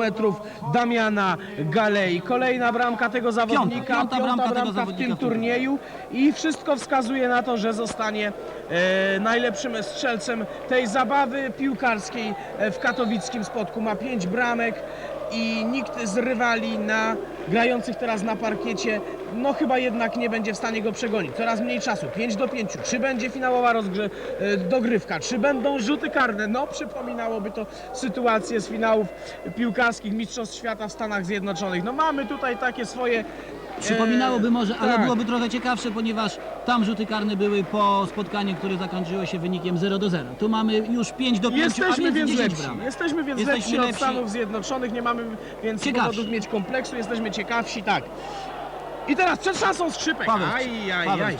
metrów Damiana Galei. Kolejna bramka tego zawodnika, piąta bramka tego w zawodnika tym w tym turnieju i wszystko wskazuje na to, że zostanie e, najlepszym strzelcem tej zabawy piłkarskiej e, w katowickim spotku. Ma pięć bramek i nikt z rywali na grających teraz na parkiecie, no chyba jednak nie będzie w stanie go przegonić. Coraz mniej czasu, 5 do 5. Czy będzie finałowa rozgrze- dogrywka, czy będą rzuty karne? No przypominałoby to sytuację z finałów piłkarskich Mistrzostw Świata w Stanach Zjednoczonych. No mamy tutaj takie swoje... Przypominałoby może, ale tak. byłoby trochę ciekawsze, ponieważ tam rzuty karne były po spotkaniu, które zakończyło się wynikiem 0 do 0. Tu mamy już 5 do 5, Jesteśmy a więc więc 10 lepsi. bramek. Jesteśmy więc Jesteśmy lepsi od lepsi. Stanów Zjednoczonych, nie mamy więc Ciekawsi. powodów mieć kompleksu, jesteśmy ciekawsi, tak. I teraz przed szansą skrzypek. Paweł, Aj, aj, Paweł aj.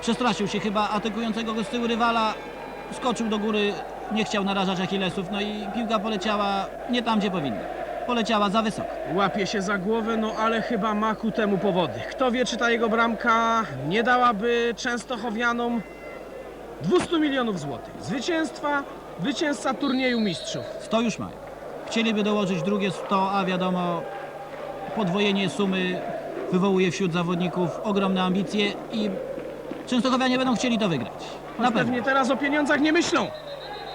przestraszył się chyba atakującego go z tyłu rywala, skoczył do góry, nie chciał narażać Achillesów, no i piłka poleciała nie tam, gdzie powinna. Poleciała za wysoko. Łapie się za głowę, no ale chyba ma ku temu powody. Kto wie, czy ta jego bramka nie dałaby Częstochowianom 200 milionów złotych. Zwycięstwa, zwycięzca turnieju mistrzów. 100 już mają. Chcieliby dołożyć drugie 100, a wiadomo, podwojenie sumy wywołuje wśród zawodników ogromne ambicje i Częstochowianie będą chcieli to wygrać. Na Choć pewno. pewnie teraz o pieniądzach nie myślą.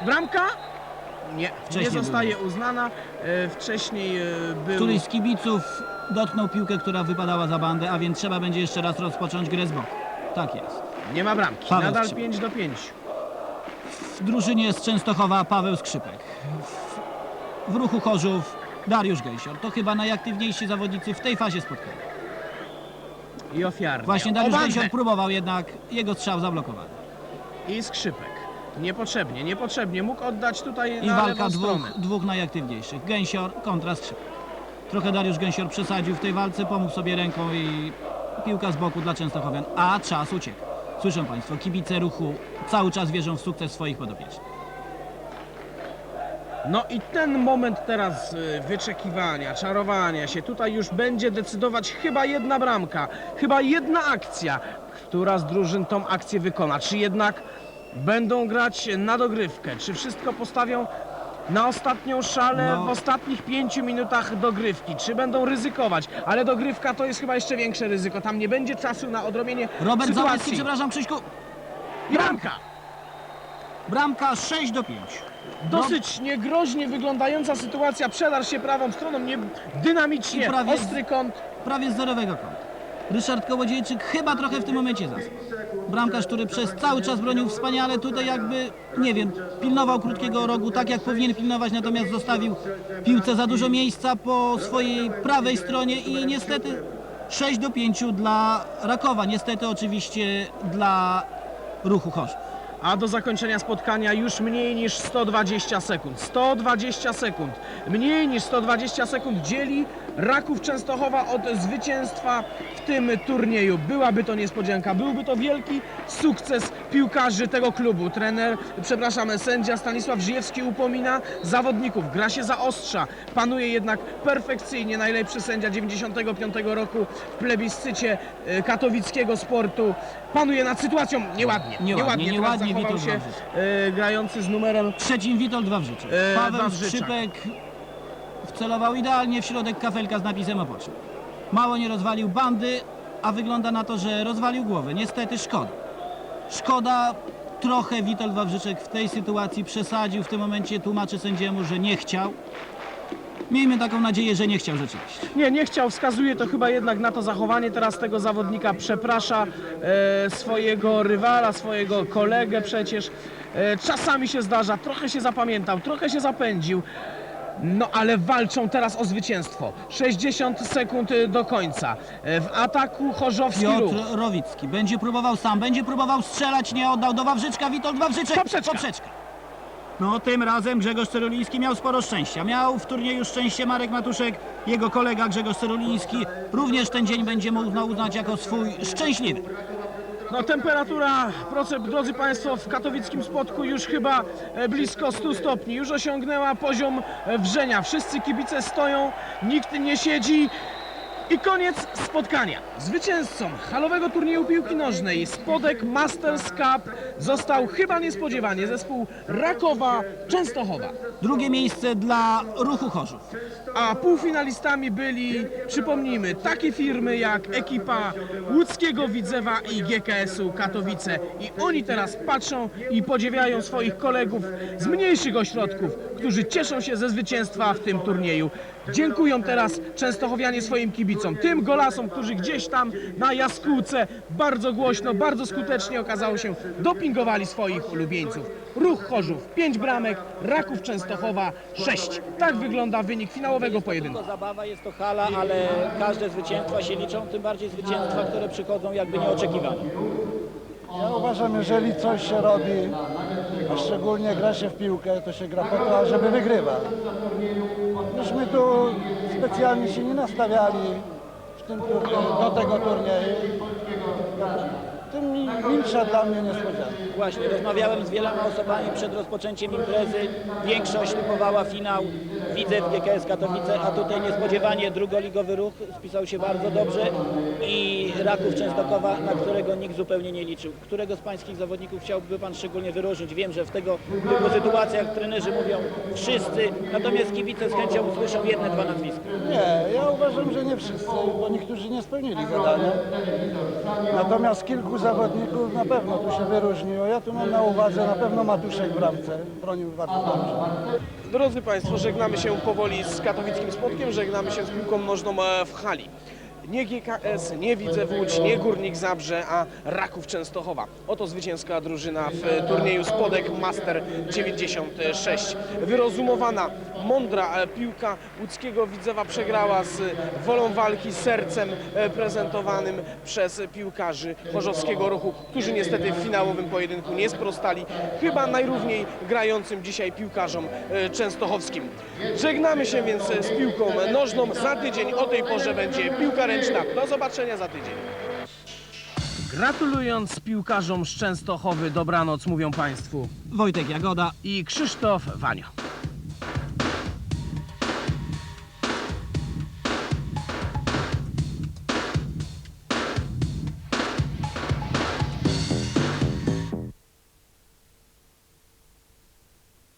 Bramka? Nie, Wcześniej nie zostaje uznana. E, wcześniej e, był... Któryś z kibiców dotknął piłkę, która wypadała za bandę, a więc trzeba będzie jeszcze raz rozpocząć grę z boku. Tak jest. Nie ma bramki. Paweł Nadal Skrzypek. 5 do 5. W drużynie z Częstochowa Paweł Skrzypek. W, w ruchu Chorzów Dariusz Gejsior. To chyba najaktywniejsi zawodnicy w tej fazie spotkania. I ofiarny. Właśnie Dariusz Obandę. Gejsior próbował jednak, jego strzał zablokowany. I skrzypek. Niepotrzebnie, niepotrzebnie. Mógł oddać tutaj I na walka lewą dwóch, stronę. dwóch najaktywniejszych. Gęsior kontra. Trochę Dariusz Gęsior przesadził w tej walce, pomógł sobie ręką i piłka z boku dla Częstochowian, a czas uciekł. Słyszą Państwo, kibice ruchu cały czas wierzą w sukces swoich podopiecznych. No i ten moment teraz y, wyczekiwania, czarowania się, tutaj już będzie decydować chyba jedna bramka, chyba jedna akcja, która z drużyn tą akcję wykona. Czy jednak będą grać na dogrywkę, czy wszystko postawią na ostatnią szalę No. w ostatnich pięciu minutach dogrywki, czy będą ryzykować, ale dogrywka to jest chyba jeszcze większe ryzyko, tam nie będzie czasu na odrobienie Robert Załęcki, sytuacji. przepraszam Krzyśku, I bramka! bramka 6 do 5. Dosyć niegroźnie wyglądająca sytuacja, przedarł się prawą stroną, nie, dynamicznie, I prawie- ostry kąt. prawie z zerowego kąta. Ryszard Kołodziejczyk chyba trochę w tym momencie zasnął. Bramkarz, który przez cały czas bronił wspaniale, tutaj jakby, nie wiem, pilnował krótkiego rogu tak jak powinien pilnować, natomiast zostawił piłce za dużo miejsca po swojej prawej stronie i niestety 6 do 5 dla Rakowa. Niestety oczywiście dla ruchu Chorzów. A do zakończenia spotkania już mniej niż 120 sekund. 120 sekund. Mniej niż 120 sekund dzieli Raków Częstochowa od zwycięstwa w tym turnieju. Byłaby to niespodzianka, byłby to wielki sukces piłkarzy tego klubu. Trener, przepraszam, sędzia Stanisław Żyjewski upomina zawodników. Gra się zaostrza, panuje jednak perfekcyjnie najlepszy sędzia 95 roku w plebiscycie e, katowickiego sportu. Panuje nad sytuacją nieładnie. Nieładnie, nieładnie zachował Witold się e, grający z numerem Trzecim Witold Wawrzyczek. E, Paweł Wawrzyczak. Skrzypek wcelował idealnie w środek kafelka z napisem opoczyn. Mało nie rozwalił bandy, a wygląda na to, że rozwalił głowę. Niestety szkoda. Szkoda, trochę Witold Wawrzyczek w tej sytuacji przesadził. W tym momencie tłumaczy sędziemu, że nie chciał. Miejmy taką nadzieję, że nie chciał rzeczywiście. Nie, nie chciał, wskazuje to chyba jednak na to zachowanie teraz tego zawodnika. Przeprasza e, swojego rywala, swojego kolegę przecież. E, czasami się zdarza, trochę się zapamiętał, trochę się zapędził. No ale walczą teraz o zwycięstwo. 60 sekund e, do końca. E, w ataku Chorzowski ruch. Piotr Rowicki będzie próbował sam, będzie próbował strzelać, nie oddał do Wawrzyczka, Witold Wawrzyczek. Poprzeczka. No tym razem Grzegorz Ceruliński miał sporo szczęścia. Miał w turnieju szczęście Marek Matuszek, jego kolega Grzegorz Ceruliński. Również ten dzień będzie mógł uznać jako swój szczęśliwy. No temperatura, proszę, drodzy Państwo, w katowickim spotku już chyba e, blisko 100 stopni. Już osiągnęła poziom e, wrzenia. Wszyscy kibice stoją, nikt nie siedzi. I koniec spotkania. Zwycięzcą halowego turnieju piłki nożnej Spodek Masters Cup został chyba niespodziewanie zespół Rakowa Częstochowa. Drugie miejsce dla ruchu Chorzów. A półfinalistami byli, przypomnijmy, takie firmy jak ekipa łódzkiego Widzewa i GKS-u Katowice. I oni teraz patrzą i podziwiają swoich kolegów z mniejszych ośrodków, którzy cieszą się ze zwycięstwa w tym turnieju. Dziękują teraz Częstochowianie swoim kibicom, tym golasom, którzy gdzieś tam na jaskółce bardzo głośno, bardzo skutecznie okazało się, dopingowali swoich ulubieńców. Ruch Chorzów 5 bramek, Raków Częstochowa 6. Tak wygląda wynik finałowego pojedynku. To zabawa, jest to hala, ale każde zwycięstwa się liczą, tym bardziej zwycięstwa, które przychodzą jakby nieoczekiwane. Ja uważam, jeżeli coś się robi, a szczególnie gra się w piłkę, to się gra po to, żeby wygrywać. Myśmy tu specjalnie się nie nastawiali w tym do tego turnieju. Tym milsza dla mnie niespodzianka. Właśnie, rozmawiałem z wieloma osobami przed rozpoczęciem imprezy. Większość typowała finał Widzew GKS Katowice, a tutaj niespodziewanie drugoligowy ruch spisał się bardzo dobrze i Raków Częstochowa, na którego nikt zupełnie nie liczył. Którego z pańskich zawodników chciałby pan szczególnie wyróżnić? Wiem, że w tego typu sytuacjach trenerzy mówią wszyscy, natomiast kibice z chęcią usłyszą jedne, dwa nazwiska. Nie, ja uważam, że nie wszyscy, bo niektórzy nie spełnili zadania. Natomiast kilku zawodników na pewno tu się wyróżniło. Ja tu mam na uwadze na pewno Matuszek w bramce, bronił bardzo dobrze. Drodzy Państwo, żegnamy się powoli z katowickim spotkiem, żegnamy się z piłką nożną e, w hali. Nie GKS, nie Widzew Łódź, nie Górnik Zabrze, a Raków Częstochowa. Oto zwycięska drużyna w e, turnieju Spodek Master 96. Wyrozumowana, mądra piłka łódzkiego Widzewa przegrała z wolą walki, sercem e, prezentowanym przez piłkarzy chorzowskiego ruchu, którzy niestety w finałowym pojedynku nie sprostali chyba najrówniej grającym dzisiaj piłkarzom e, częstochowskim. Żegnamy się więc z piłką nożną. Za tydzień o tej porze będzie piłka ręczna. Do zobaczenia za tydzień. Gratulując piłkarzom z Częstochowy, dobranoc mówią Państwu Wojtek Jagoda, i Krzysztof Wanio.